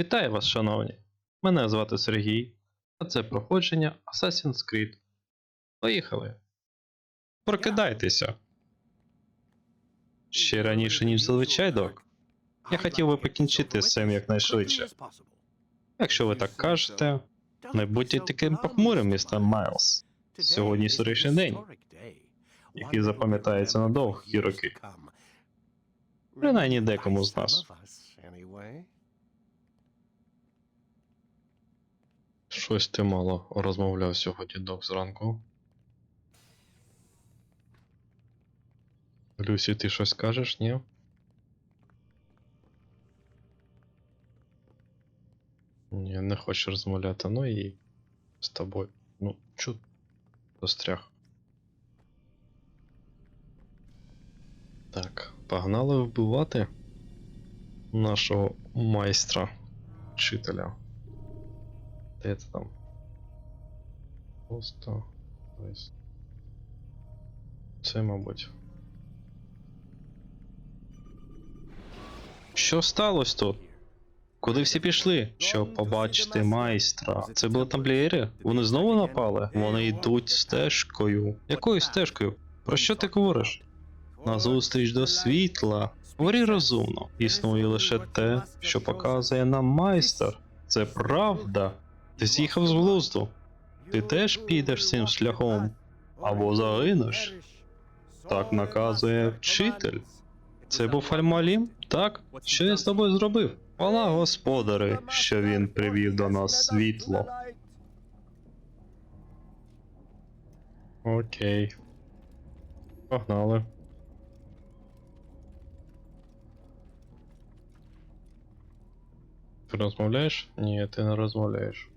Вітаю вас, шановні! Мене звати Сергій, а це проходження Assassin's Creed. Поїхали! Прокидайтеся! Ще раніше, ніж зазвичай, док. Я хотів би покінчити з цим якнайшвидше. Якщо ви так кажете, не будьте таким похмурим, містер Майлз. Сьогодні історичний день, який запам'ятається на довгі роки. Принаймні декому з нас. Щось ти мало розмовляв сьогодні док зранку. Люсі, ти щось кажеш, ні? Ні, не хочеш розмовляти, ну і з тобою. Ну, чу застряг. Так, погнали вбивати нашого майстра, вчителя. Де це там? Просто. ось. Це, мабуть. Що сталося тут? Куди всі пішли? Щоб побачити майстра. Це були тамплієри? Вони знову напали? Вони йдуть стежкою. Якою стежкою? Про що ти говориш? Назустріч до світла. Говори розумно. Існує лише те, що показує нам майстер. Це правда. Ти з'їхав з глузду. Ти теж підеш цим шляхом. Або загинеш. Так наказує вчитель. Це був Альмалім? Так? Що я з тобою зробив? Хвала господари, що він привів до нас світло. Окей. Погнали. Ти розмовляєш? Ні, ти не розмовляєш.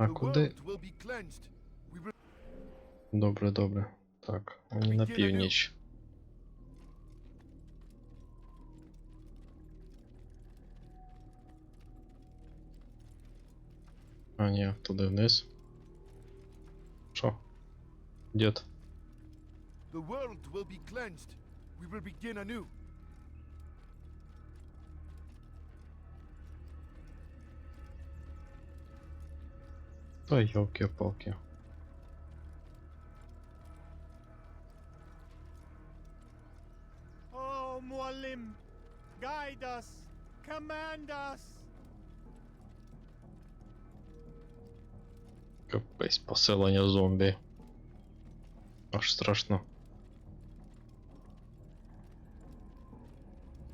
А куди? Добре, добре. Так, мені на північ. А, ні, туди вниз. Що? Дід. The world will be cleansed. We will begin anew. Та йолки-палки. Oh, Muallim, guide us, command us. Капець, поселення зомбі. Аж страшно.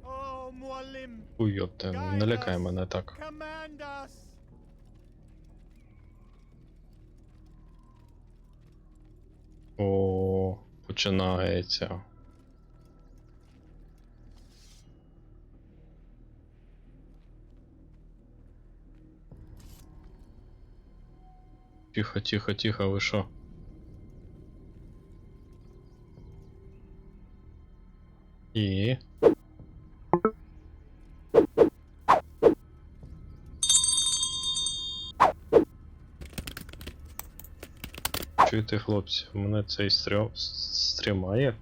Oh, Уйобте, не лякай мене так. command us. Починається. Тихо, тихо, тихо, ви що? І. Чуєте, хлопці, мене цей стрім стрімає.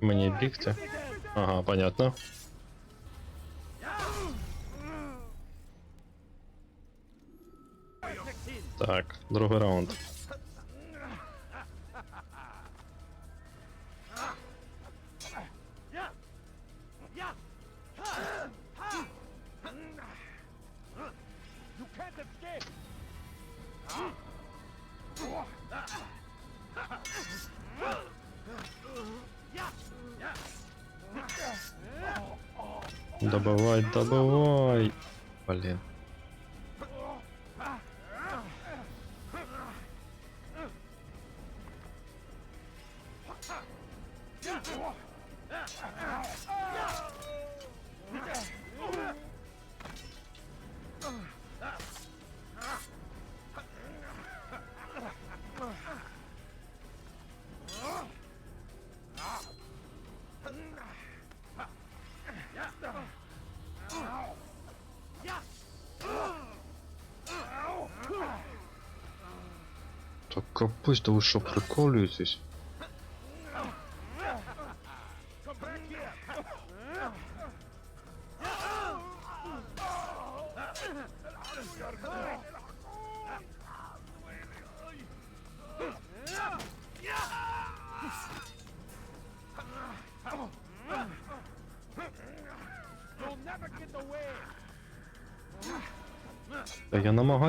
Мені бігти? Ага, понятно. Так, другий раунд. Добивай, добывай. Блін. Капець, да ви що приколюєтесь?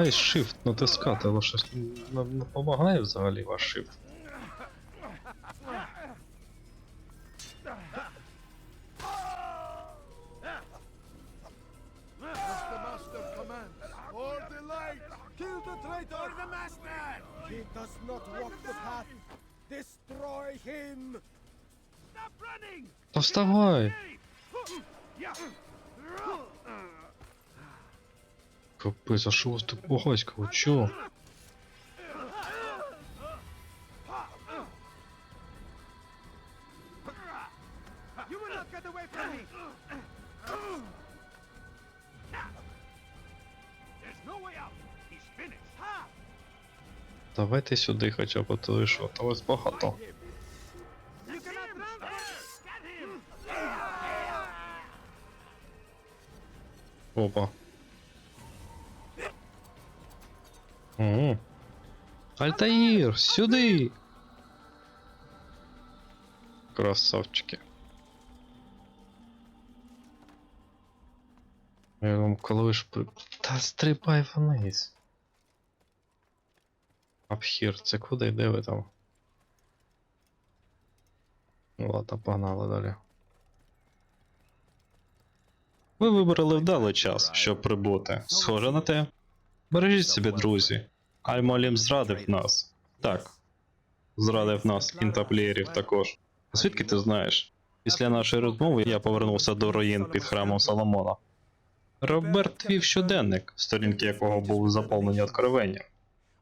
Намагаюсь shift натискати, але щось не, допомагає взагалі ваш shift. He does not walk the path. Destroy him. Stop running. Вставай! Капець, а що у вас так багатько? Чо? Давайте сюди хоча б, то і що, та ось багато. Опа. Угу. Альтаїр, сюди! Красавчики. Я вам коли ж при... Та стрибай вниз. Абхір, це куди? Де ви там? Ну ладно, погнали далі. Ви вибрали вдалий час, щоб прибути. Схоже на те. Бережіть себе, друзі. Альмолім зрадив нас. Так. Зрадив нас, інтаплієрів також. Звідки ти знаєш? Після нашої розмови я повернувся до руїн під храмом Соломона. Роберт вів щоденник, сторінки якого були заповнені откровенням.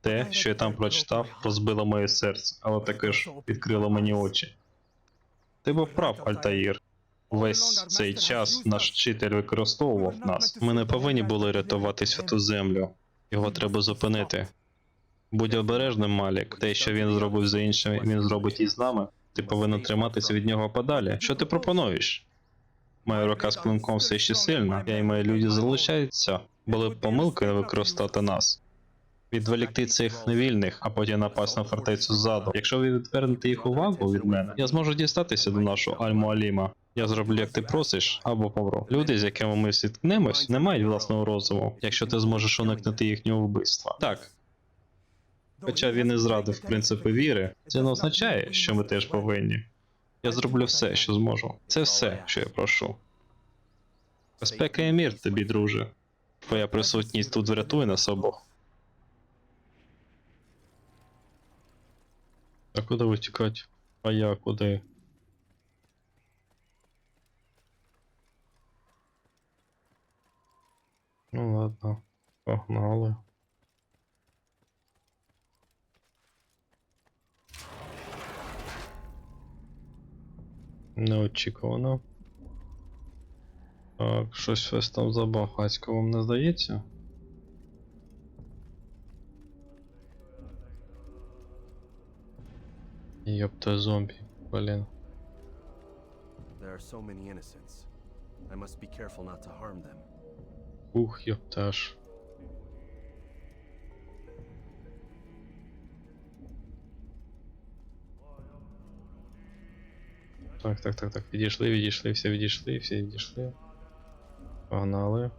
Те, що я там прочитав, розбило моє серце, але також відкрило мені очі. Ти був прав, Альтаїр. Весь цей час наш вчитель використовував нас. Ми не повинні були рятувати святу землю. Його треба зупинити. Будь обережним, Малік. Те, що він зробив за іншими, він зробить і з нами. Ти повинен триматися від нього подалі. Що ти пропонуєш? Моя рука з клинком все ще сильна, я і мої люди залишаються. Були б помилки не використати нас. Відволікти цих невільних, а потім напасть на фортецю ззаду. Якщо ви відвернете їх увагу від мене, я зможу дістатися до нашого Альму-Аліма. Я зроблю, як ти просиш, або помру. Люди, з якими ми зіткнемось, не мають власного розуму, якщо ти зможеш уникнути їхнього вбивства. Так. Хоча він і зрадив принципи віри, це не означає, що ми теж повинні. Я зроблю все, що зможу. Це все, що я прошу. Безпека і мір тобі, друже. Твоя присутність тут врятує нас обох. А куди витікати? А я куди? Ну ладно, погнали. Неочікувано. Так, щось щось там забагацько, вам не здається? Ёпта зомбі, блін. There are so many innocents. I must be careful not to harm them. Ух, ёпташ. Так, так, так, так. Відійшли, відійшли, всі відійшли, всі відійшли. Погнали.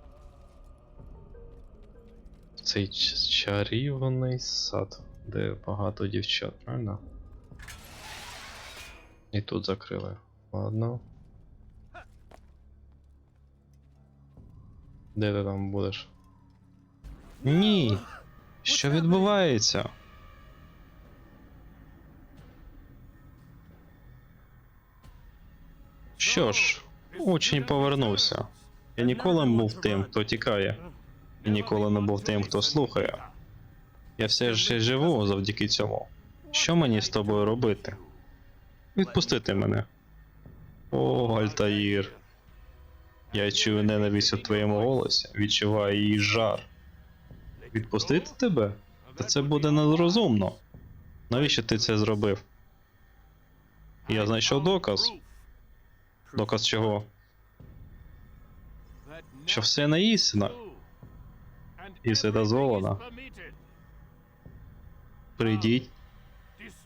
Цей чарівний сад, де багато дівчат, правильно? І тут закрили. Ладно. Де ти там будеш? Ні. Що відбувається? Що ж, учень повернувся. Я ніколи не був тим, хто тікає. І ніколи не був тим, хто слухає. Я все ще живу завдяки цьому. Що мені з тобою робити? Відпустити мене. О, Альтаїр. Я чую ненависть у твоєму голосі, відчуваю її жар. Відпустити тебе? Та це буде нерозумно. Навіщо ти це зробив? Я знайшов доказ. Доказ чого? Що все не істина. І все дозволено. Прийдіть,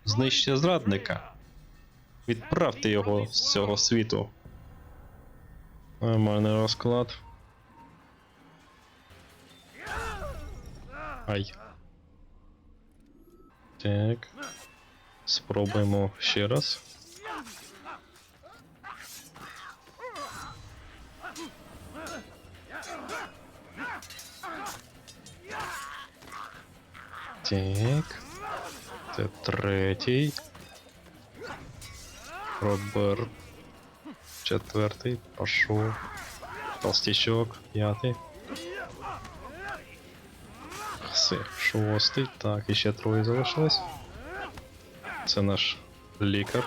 знищте зрадника. Відправте його з цього світу. Нормальний розклад. Ай. Так. Спробуємо ще раз. Так. Це третій. Робер. Четвертий. Пошов. Толстячок. П'ятий. Все, шостий. Так, і ще троє залишилось. Це наш лікар.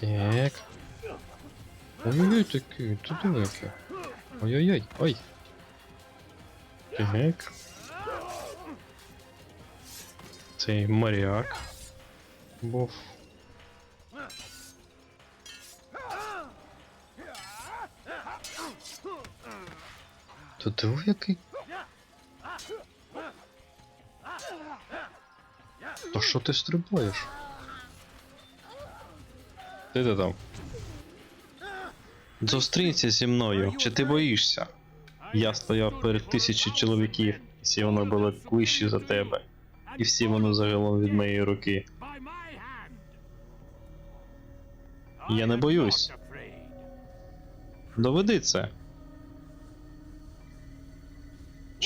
Так. Ой-ой-ой, такий, ти далекий. Ой-ой-ой, ой. Так. Цей моряк був. Та диви який. Та що ти стрибаєш? Ти де там? Зустрінься зі мною, чи ти боїшся? Я стояв перед тисячі чоловіків, і всі вони були вищі за тебе, і всі вони загалом від моєї руки. Я не боюсь. Доведи це.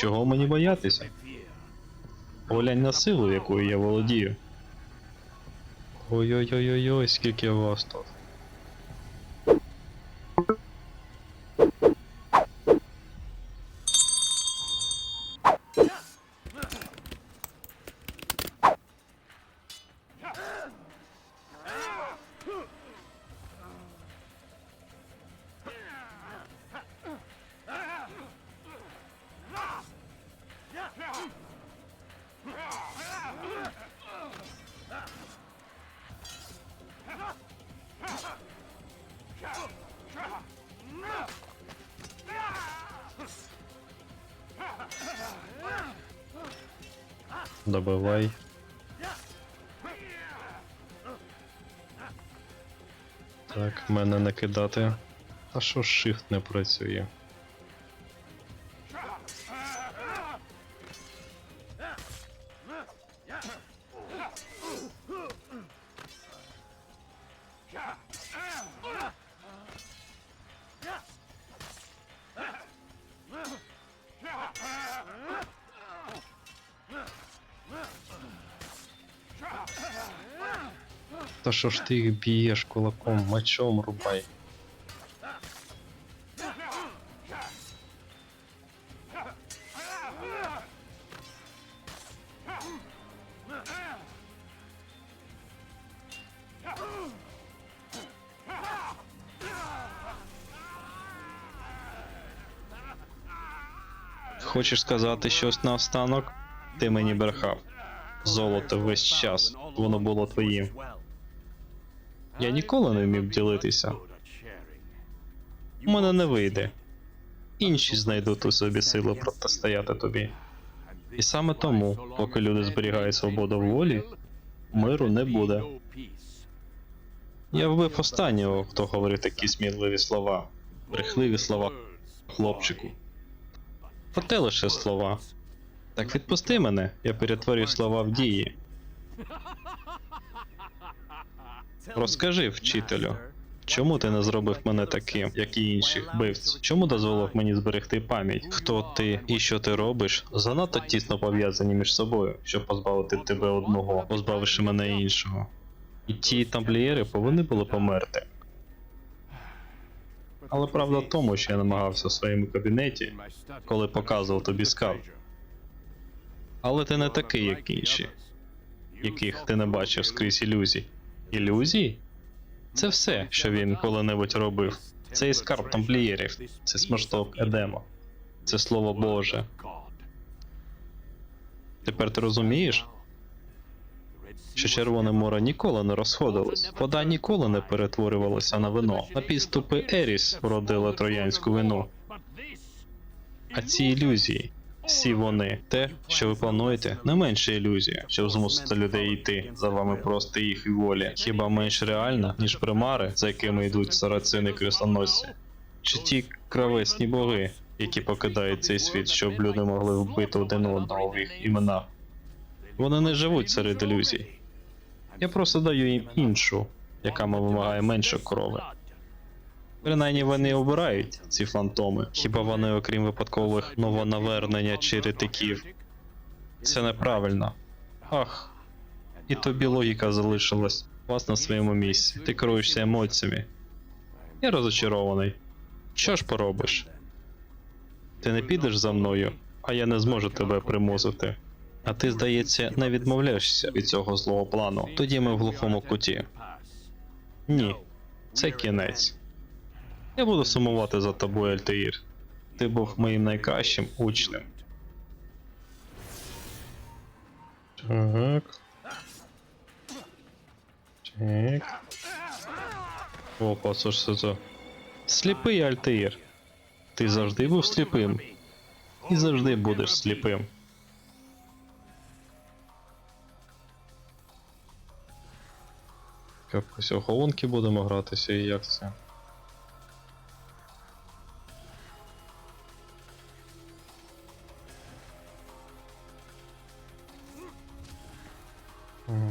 Чого мені боятися? Поглянь на силу, якою я володію. Ой-ой-ой-ой, скільки вас тут. Так, мене не кидати. А що shift не працює? Та що ж ти їх б'єш кулаком, мечом рубай. Хочеш сказати щось наостанок? Ти мені брехав. Золото весь час, воно було твоїм. Я ніколи не вмів ділитися. У мене не вийде. Інші знайдуть у собі силу протистояти тобі. І саме тому, поки люди зберігають свободу волі, миру не буде. Я вбив останнього, хто говорив такі сміливі слова, брехливі слова хлопчику. Проте лише слова. Так відпусти мене, я перетворю слова в дії. Розкажи, вчителю, чому ти не зробив мене таким, як і інших вбивць? Чому дозволив мені зберегти пам'ять? Хто ти і що ти робиш? Занадто тісно пов'язані між собою, щоб позбавити тебе одного, позбавивши мене іншого. І ті тамплієри повинні були померти. Але правда в тому, що я намагався в своєму кабінеті, коли показував тобі скарб. Але ти не такий, як інші, яких ти не бачив скрізь ілюзій. Ілюзії? Це все, що він коли-небудь робив. Це і скарб тамплієрів, це смерток Едема, це слово Боже. Тепер ти розумієш, що Червоне море ніколи не розходилось, вода ніколи не перетворювалася на вино. На підступи Еріс вродили троянську вину. А ці ілюзії, всі вони, те, що ви плануєте, не менше ілюзія, щоб змусити людей йти за вами просто їх волі. Хіба менш реальна, ніж примари, за якими йдуть сарацини крестоносці? Чи ті кровесні боги, які покидають цей світ, щоб люди могли вбити один одного в їх іменах? Вони не живуть серед ілюзій. Я просто даю їм іншу, яка вимагає менше крови. Принаймні вони обирають ці фантоми. Хіба вони, окрім випадкових новонавернення чи ретиків? Це неправильно. Ах. І тобі логіка залишилась. Вас на своєму місці. Ти керуєшся емоціями. Я розочарований. Що ж поробиш? Ти не підеш за мною, а я не зможу тебе примусити. А ти, здається, не відмовляєшся від цього злого плану. Тоді ми в глухому куті. Ні, це кінець. Я буду сумувати за тобою, Альтаїр. Ти був моїм найкращим учнем. Так. Так. Опа, що ж це за. Сліпий Альтаїр. Ти завжди був сліпим. І завжди будеш сліпим. Якось охолонки будемо гратися і як це.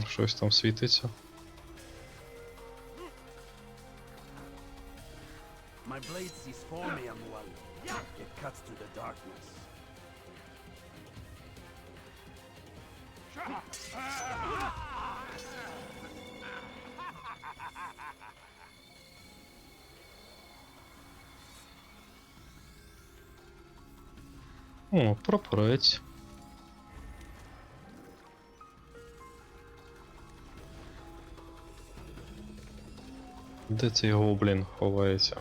Щось там світиться. My blade sees for formium one. It cuts through the darkness. О, прапорець. Де цей гоблін ховається?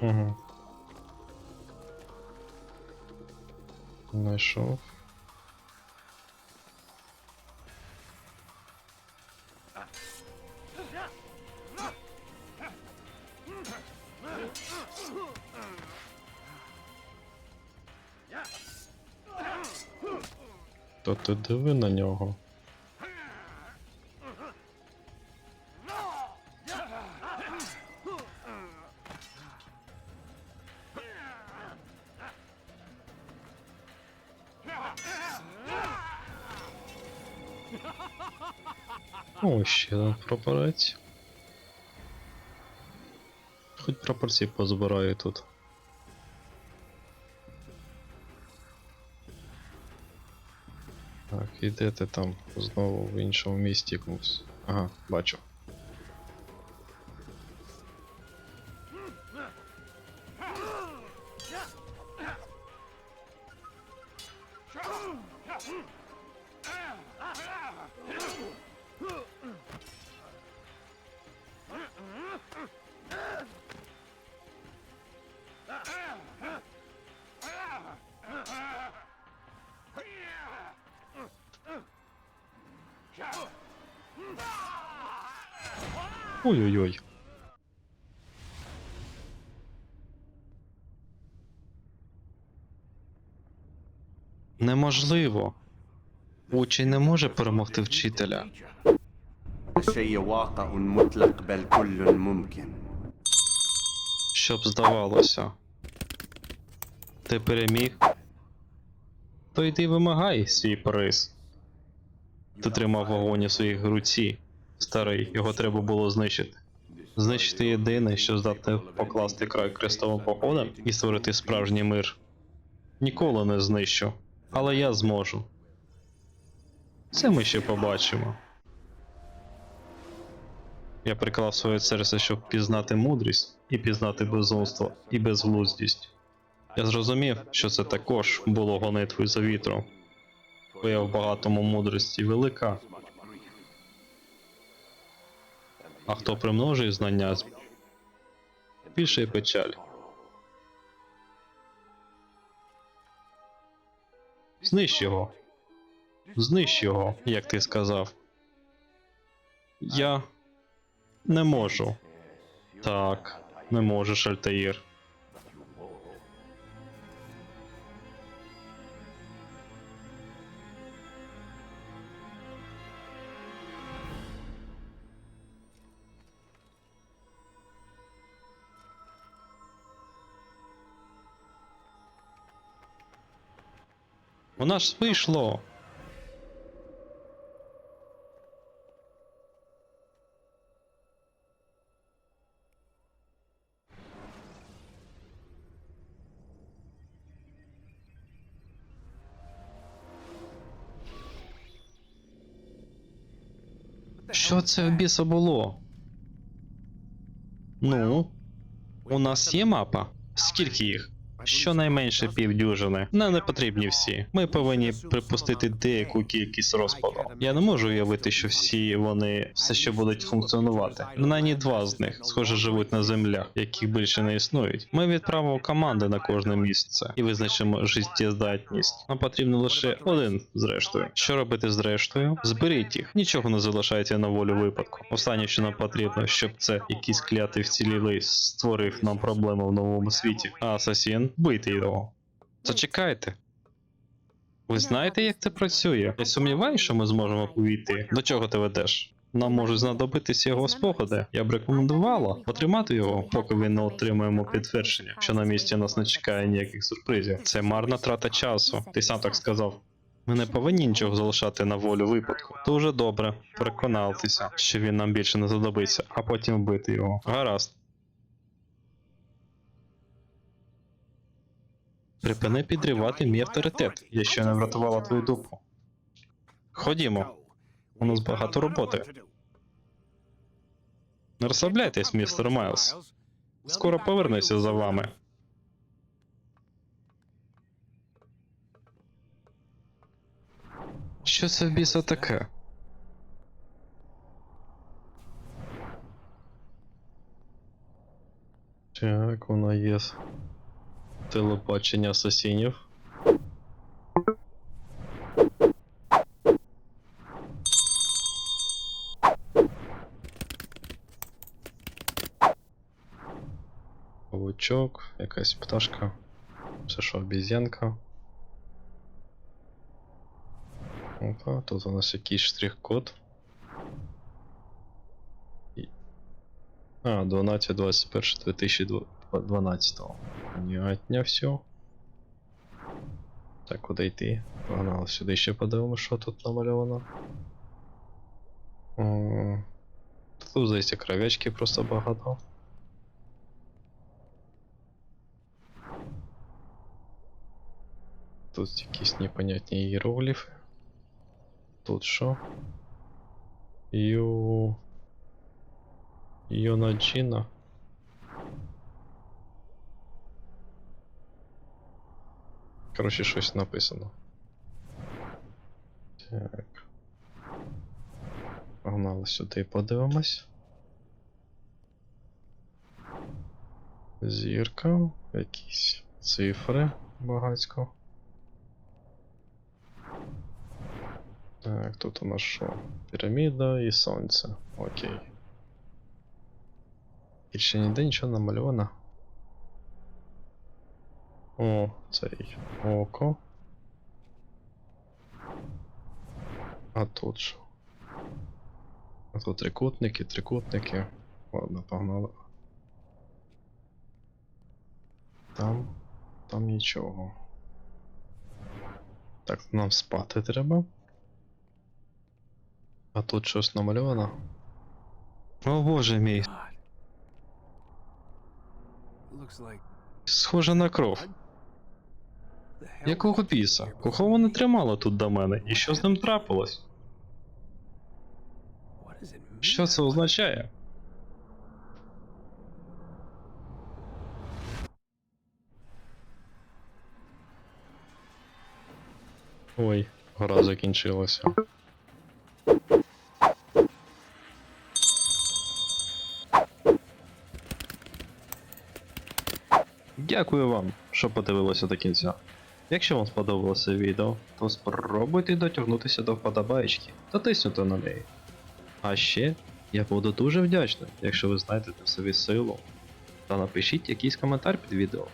Угу. Знайшов. Ти диви на нього. О, ще один прапорець. Хоч прапорці позбираю тут. Ти там знову в іншому місті якомусь. Ага, бачу. Неможливо. Учень не може перемогти вчителя. Щоб здавалося. Ти переміг. То йди вимагай свій приз. Ти тримав вогонь у своїй руці. Старий, його треба було знищити. Знищити єдине, що здатне покласти край крестовим походам і створити справжній мир. Ніколи не знищу але я зможу. Це ми ще побачимо. Я приклав своє серце, щоб пізнати мудрість і пізнати безумство і безглуздість. Я зрозумів, що це також було гонитвою за вітром. Твоя в багатому мудрості велика, А хто примножує знання, більше печаль. Знищ його. Знищ його, як ти сказав. Я не можу. Так, не можеш, Альтаїр. Вона ж вийшло. Що це в біса було? Ну, у нас є мапа? Скільки їх? Щонайменше півдюжини. Нам не потрібні всі. Ми повинні припустити деяку кількість розпаду. Я не можу уявити, що всі вони все ще будуть функціонувати. Принаймні два з них, схоже, живуть на землях, яких більше не існують. Ми відправимо команди на кожне місце і визначимо життєздатність. Нам потрібно лише один зрештою. Що робити з рештою? Зберіть їх. Нічого не залишайте на волю випадку. Останнє, що нам потрібно, щоб це якийсь клятий вцілілий створив нам проблеми в новому світі. А асасін, бийте його. Зачекайте. Ви знаєте, як це працює? Я сумніваюся, що ми зможемо увійти. До чого ти ведеш? Нам можуть знадобитися його спогади. Я б рекомендувала потримати його, поки він не отримаємо підтвердження, що на місці нас не чекає ніяких сюрпризів. Це марна трата часу. Ти сам так сказав. Ми не повинні нічого залишати на волю випадку. Дуже добре, переконайтеся, що він нам більше не задобиться, а потім вбити його. Гаразд. Припини підривати мій авторитет. Я ще не врятувала твою дупу. Ходімо. У нас багато роботи. Не розслабляйтесь, містер Майлз. Скоро повернуся за вами. Що це в біса таке? Так, вона є. Телебачення асасінів. Павучок, якась пташка. Це що, обіз'янка. Опа, тут у нас якийсь штрих-код. І- А, 12.21.2012. Понятня все. Так, куди йти? Погнали сюди ще подивимося, що тут намальовано. Тут, здається, кровячки просто багато. Тут якісь непонятні іерогліфи. Тут що? Ю... Йонаджіна. Коротше, щось написано. Так. Погнали сюди подивимось. Зірка, якісь цифри багатько. Так, тут у нас що? Піраміда і сонце. Окей. Більше ніде нічого намальовано. О, цей око. А тут що? А тут трикутники, трикутники. Ладно, погнали. Там. Там нічого. Так, нам спати треба. А тут щось намальовано? О боже мій, Looks like схоже на кров якого піса? Кого вона тримала тут до мене? І що з ним трапилось? Що це означає? Ой, гора закінчилася. Дякую вам, що подивилися до кінця. Якщо вам сподобалося відео, то спробуйте дотягнутися до вподобайки та тиснути на неї. А ще я буду дуже вдячний, якщо ви знайдете в собі силу та напишіть якийсь коментар під відео.